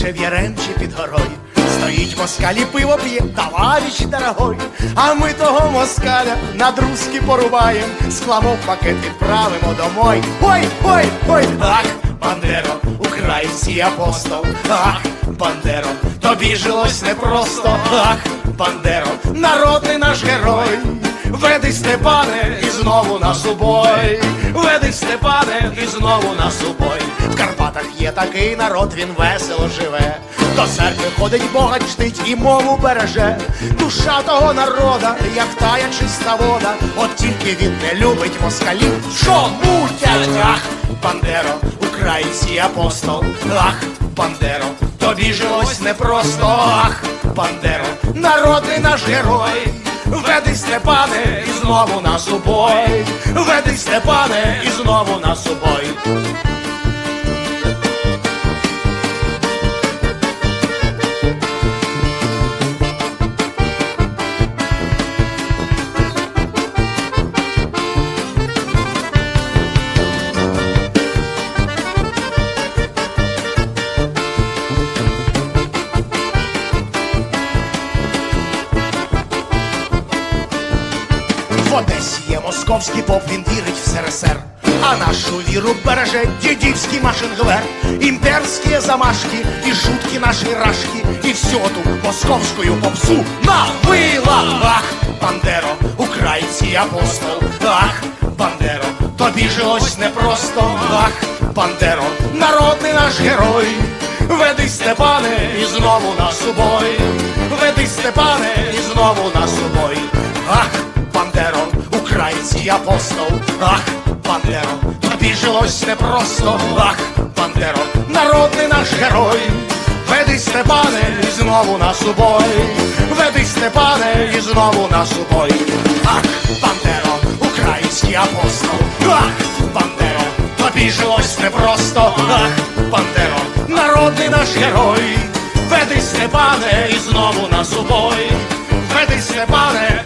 Раніше в Яремчі під горою. Стоїть москалі пиво п'є, товарищ дорогой. А ми того москаля на друзки порубаєм. Скламов пакет відправимо домой. Ой, ой, ой, ах, Бандеро, український апостол. Ах, Бандеро, тобі жилось непросто. Ах, Бандеро, народний наш герой. Веди Степане і знову нас у Веди Степане і знову нас у бой. В Карпатах є такий народ, він весело живе. До церкви ходить Бога чтить і мову береже. Душа того народа, як тая чиста вода. От тільки він не любить москалів. Що мутять? Ах, Бандеро, український апостол. Ах, Бандеро, тобі жилось непросто. Ах, Бандеро, народний наш герой. Веди Степане і знову нас у бой. Веди Степане і знову нас у бой В Одесі є московський поп, він вірить в СРСР. А нашу віру береже дідівський машингвер, імперські замашки і жуткі наші рашки, і всю ту московську попсу на вила. Ах, Бандеро, український апостол, ах, Бандеро, тобі жилось непросто, ах, Бандеро, народний наш герой. Веди Степане і знову нас у бой, веди Степане і знову нас український апостол, ах, Бандеро, тобі жилось непросто, ах, Бандеро, народний наш герой, веди Степане і знову нас у веди Степане і знову нас у ах, Бандеро, український апостол, ах, Бандеро, тобі жилось непросто, ах, Бандеро, народний наш герой, веди Степане і знову нас у бой. Веди Степане